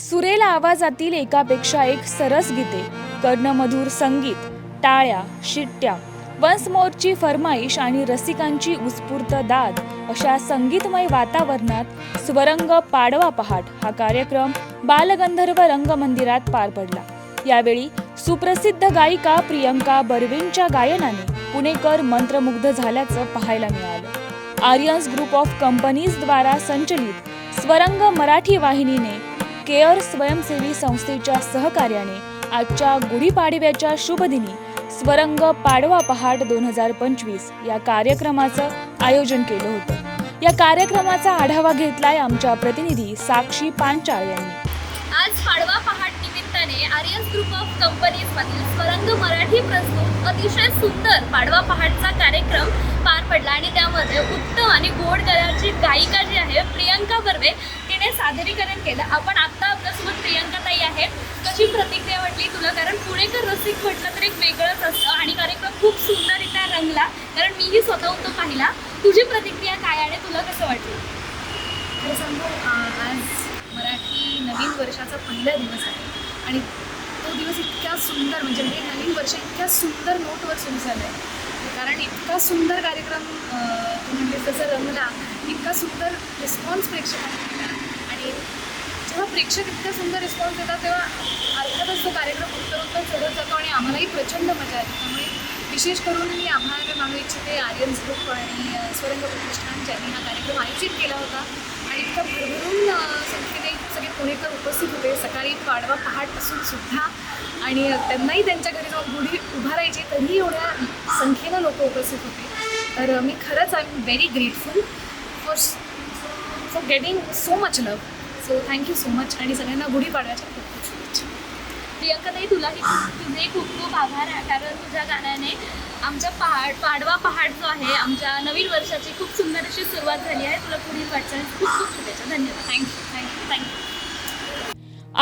सुरेल आवाजातील एकापेक्षा एक सरस गीते कर्णमधुर संगीत टाळ्या शिट्ट्या वन्स मोरची फरमाईश आणि रसिकांची उत्स्फूर्त दाद अशा संगीतमय वातावरणात स्वरंग पाडवा पहाट हा कार्यक्रम बालगंधर्व रंगमंदिरात पार पडला. यावेळी सुप्रसिद्ध गायिका प्रियंका बर्वेंच्या गायनाने पुणेकर मंत्रमुग्ध झाल्याचं पाहायला मिळालं. आर्यन्स ग्रुप ऑफ कंपनीजद्वारा संचलित स्वरंग मराठी वाहिनीने केअर स्वयंसेवी संस्थेच्या सहकार्याने आजच्या गुढीपाडव्याच्या शुभदिनी स्वरंग पाडवा पहाट दोन हजार पंचवीस या कार्यक्रमाचं आयोजन केलं होतं. या कार्यक्रमाचा आढावा घेतलाय आमच्या प्रतिनिधी साक्षी पांचाळ यांनी. आज पाडवा पहाट निमित्ताने Aryan group of companies Swarang Marathi प्रस्तुत अतिशय सुंदर पाडवा पहाटचा कार्यक्रम पार पडला. आणि त्यामध्ये उत्तम आणि गोड गळ्याची गायिका जी आहे प्रियंका बर्वे तिने सादरीकरण केलं. आपण आता आपल्यासोबत प्रियंका ताई आहे कशी प्रतिक्रिया वाटली तुला? कारण पुणेकर रसिक म्हटलं तर एक वेगळंच असतं आणि कार्यक्रम खूप सुंदररित्या रंगला. कारण मीही स्वतःहून तो पाहिला. तुझी प्रतिक्रिया काय आणि तुला कसं वाटलं? सांगू आज मराठी नवीन वर्षाचा पहिला दिवस आहे. आणि तो दिवस इतक्या सुंदर म्हणजे हे नवीन वर्ष इतक्या सुंदर नोटवर सुरू झालं आहे कारण इतका सुंदर कार्यक्रम म्हणजे तसं रंगला. इतका सुंदर रिस्पॉन्स प्रेक्षकांनी दिला. आणि जेव्हा प्रेक्षक इतका सुंदर रिस्पॉन्स देतात तेव्हा अर्थातच तो कार्यक्रम उत्तरोत्तर चढत जातो आणि आम्हालाही प्रचंड मजा येते. त्यामुळे विशेष करून मी आभार मानू इच्छिते आर्यन्स ग्रुप आणि स्वरंग प्रतिष्ठान ज्यांनी हा कार्यक्रम आयोजित केला होता. आणि इतका भरभरून संख्येने सगळे पुणेकर उपस्थित होते. सकाळी पाडवा पहाट असून सुद्धा आणि त्यांनाही त्यांच्या घरी जाऊन गुढी उभारायची तरीही एवढ्या संख्येनं लोक उपस्थित होते. तर मी खरंच I am very grateful for for getting so much love so thank you so much आणि सगळ्यांना गुढीपाडव्याच्या खूप खूप शुभेच्छा. प्रियंका तुला तुलाही तुझे खूप खूप आभार आहे. कारण तुझ्या गाण्याने आमच्या पहाड पाडवा पहाड जो आहे आमच्या नवीन वर्षाची खूप सुंदर अशी सुरुवात झाली आहे. तुला पुढील वाटचाल खूप खूप शुभेच्छा. धन्यवाद. Thank you thank you thank you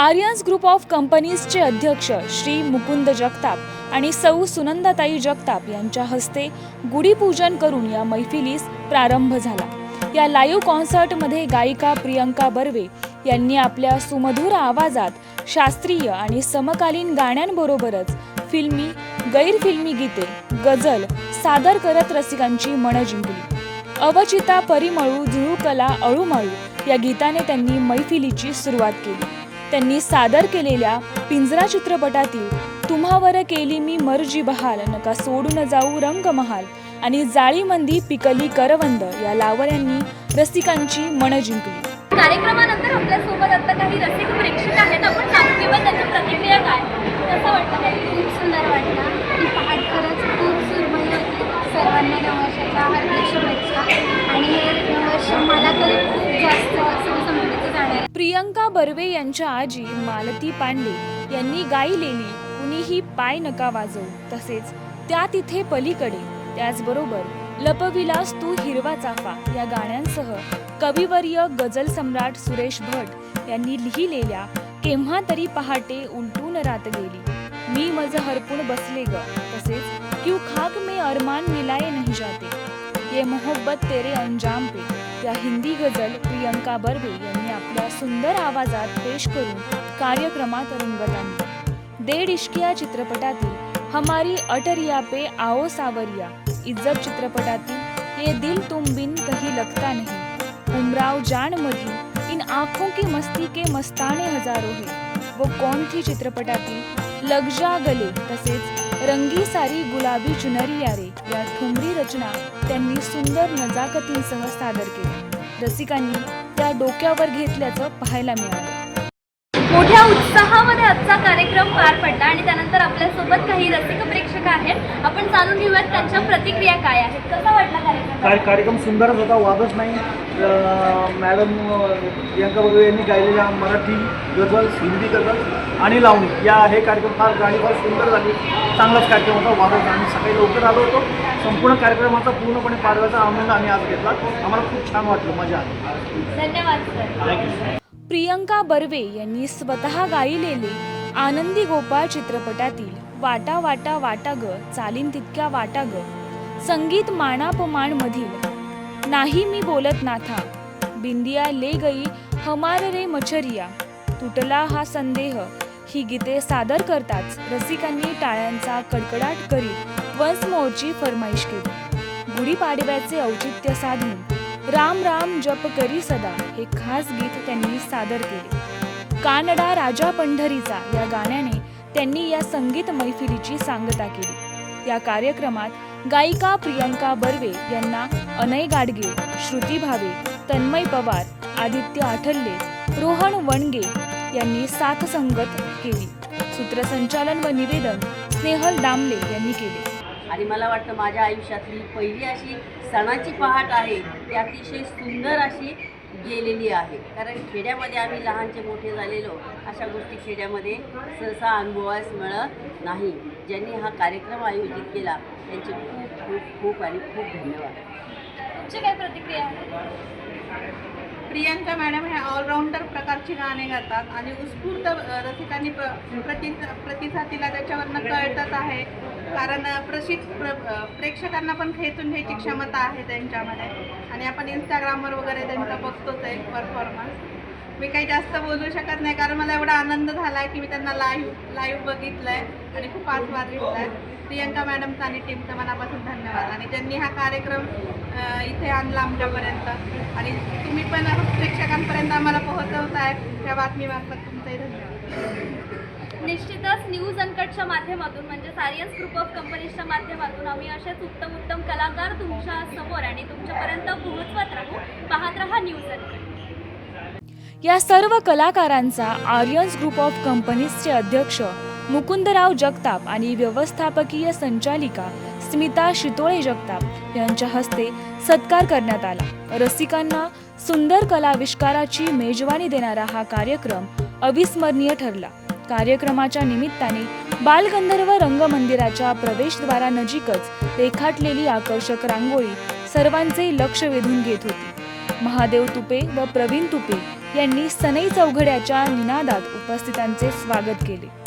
Aryans group of कंपनीजचे अध्यक्ष श्री मुकुंद जगताप आणि सौ सुनंदाताई जगताप यांच्या हस्ते गुढीपूजन करून या मैफिलीस प्रारंभ झाला. या लाईव्ह कॉन्सर्टमध्ये गायिका प्रियंका बर्वे यांनी आपल्या सुमधुर आवाजात शास्त्रीय आणि समकालीन गाण्यांबरोबरच फिल्मी गैरफिल्मी गीते गझल सादर करत रसिकांची मनं जिंकली. अवचिता परिमळू झुळूकला अळूमळू या गीताने त्यांनी मैफिलीची सुरुवात केली. त्यांनी सादर केलेल्या पिंजरा चित्रपटातील तुम्हावर केली मी मर्जी बहाल नका सोडून जाऊ रंगमहाल आणि जाळीमंदी पिकली करवंद या लावण्यांनी रसिकांची मनं जिंकली. कार्यक्रमानंतर आपल्यासोबत आता काही रसिक प्रेक्षक आहेत. आपण सांगू किंवा त्यांची प्रतिक्रिया काय? कसं वाटतं? खूप सुंदर वाटला. ती पहाट खरंच खूप सुरमई होती. सर्वांना नववर्षाच्या हार्दिक शुभेच्छा. आणि हे नववर्ष मला तरी खूप जास्त जाणार. प्रियंका बर्वे यांच्या आजी मालती पांडे यांनी गायलेली कुणीही पाय नका वाजवू. तसेच त्या तिथे पलीकडे त्याचबरोबर लपविलास तू हिरवा चाफा या गाण्यांसह कविवर्य गझल सम्राट सुरेश भट यांनी लिहिलेल्या केव्हा तरी पहाटे उलटून रात गेली. मी मज हरपून बसले ग. तसेच क्यू खाक में अरमान मिलाये नहीं जाते. ये मोहब्बत तेरे अंजाम पे. या हिंदी गझल प्रियंका बर्वे यांनी आपल्या सुंदर आवाजात पेश करून कार्यक्रमात रंगत आणली देड इश्किया चित्रपटातील हमारी अटरिया पे आओ सावरिया इज्जत चित्रपटातील ये दिल तुम बिन कहीं लगता नहीं। उमराव जान मधी इन आंखों की मस्ती के मस्ताने हजारों है। वो कौन थी चित्रपटातील? लगजा गले तसेच रंगी सारी गुलाबी चुनरी यारे या ठुमरी रचना त्यांनी सुंदर नजाकतींसह सादर केल्या रसिकांनी त्या डोक्यावर घेतल्याचं पाहायला मिळालं। मोठ्या उत्साहामध्ये आजचा कार्यक्रम पार पडला आणि त्यानंतर आपल्यासोबत काही रसिक प्रेक्षक आहेत. आपण जाणून घेऊयात त्यांच्या प्रतिक्रिया काय आहेत. कसा वाटला कार्यक्रम? कार्यक्रम सुंदरच होता वादच नाही. मॅडम प्रियंका बर्वे यांनी गायलेल्या मराठी गझल हिंदी गझल आणि लावणी या हे कार्यक्रम फार गाणी फार सुंदर झाली. चांगलाच कार्यक्रम होता वादच नाही. आम्ही सकाळी लवकर आलो होतो. संपूर्ण कार्यक्रमाचा पूर्णपणे पाडव्याचा आनंद आम्ही आज घेतला. आम्हाला खूप छान वाटलं मजा आली. धन्यवाद सर थँक्यू प्रियंका बर्वे यांनी स्वतः गायलेले आनंदी गोपाळ चित्रपटातील वाटा वाटा वाटा ग चालीन तितक्या वाटा ग संगीत मानापमान मधील नाही मी बोलत नाथा बिंदिया ले गई हमार रे मछरिया तुटला हा संदेह ही गीते सादर करताच रसिकांनी टाळ्यांचा कडकडाट करीत वन्स मोरची फरमाईश केली. गुढीपाडव्याचे औचित्य साधून राम राम जप करी सदा हे खास गीत त्यांनी सादर केले. कानडा राजा पंढरीचा या गाण्याने त्यांनी या संगीत मैफिलीची सांगता केली. या कार्यक्रमात गायिका प्रियंका बर्वे यांना अनय गाडगे श्रुती भावे तन्मय पवार आदित्य आठल्ले रोहन वणगे यांनी साथसंगत केली. सूत्रसंचालन व निवेदन स्नेहल दामले यांनी केले. आणि मला वाटतं माझ्या आयुष्यातली पहिली अशी सणाची पहाट आहे ती अतिशय सुंदर अशी गेलेली आहे. कारण खेड्यामध्ये आम्ही लहानचे मोठे झालेलो अशा गोष्टी खेड्यामध्ये सहसा अनुभवास मिळत नाही. ज्यांनी हा कार्यक्रम आयोजित केला त्यांचे खूप खूप खूप आणि खूप धन्यवाद. तुमची काय प्रतिक्रिया? प्रियंका मॅडम हे ऑलराऊंडर प्रकारची गाणे गातात आणि उत्स्फूर्त रसिकांनी प्र प्रति प्रतिसाद दिला त्याच्यावरनं कळतच आहे. कारण प्रशिक प्र प्रेक्षकांना पण खेचून घ्यायची क्षमता आहे त्यांच्यामध्ये. आणि आपण इंस्टाग्रामवर वगैरे त्यांचा बघतोच आहे परफॉर्मन्स मी काही जास्त बोलू शकत नाही कारण मला एवढा आनंद झाला आहे की मी त्यांना लाईव्ह लाईव्ह बघितलं आहे आणि खूप आस्वाद घेतला आहे प्रियंका मॅडमचा आणि टीमचा मनापासून धन्यवाद. आणि ज्यांनी हा कार्यक्रम इथे आणला आमच्यापर्यंत आणि तुम्ही पण प्रेक्षकांपर्यंत आम्हाला पोहोचवताय त्या बातमीमार्फत तुमचाही धन्यवाद. निश्चितच न्यूज अनकटच्या माध्यमातून म्हणजे सारियन्स ग्रुप ऑफ कंपनीजच्या माध्यमातून आम्ही असेच उत्तम उत्तम कलाकार तुमच्यासमोर आणि तुमच्यापर्यंत पोहोचवत राहू. पाहत राहा न्यूज अनकट या सर्व कलाकारांचा आर्यन्स ग्रुप ऑफ कंपनीजचे अध्यक्ष मुकुंदराव जगताप आणि व्यवस्थापकीय संचालिका स्मिता शितोळे जगताप यांच्या हस्ते सत्कार करण्यात आला. रसिकांना सुंदर कलाविष्काराची मेजवानी देणारा हा कार्यक्रम अविस्मरणीय ठरला. कार्यक्रमाच्या निमित्ताने बालगंधर्व रंगमंदिराच्या प्रवेशद्वारानजीकच रेखाटलेली आकर्षक रांगोळी सर्वांचे लक्ष वेधून घेत होती. महादेव तुपे व प्रवीण तुपे यांनी सनई चौघड्याच्या निनादात उपस्थितांचे स्वागत केले.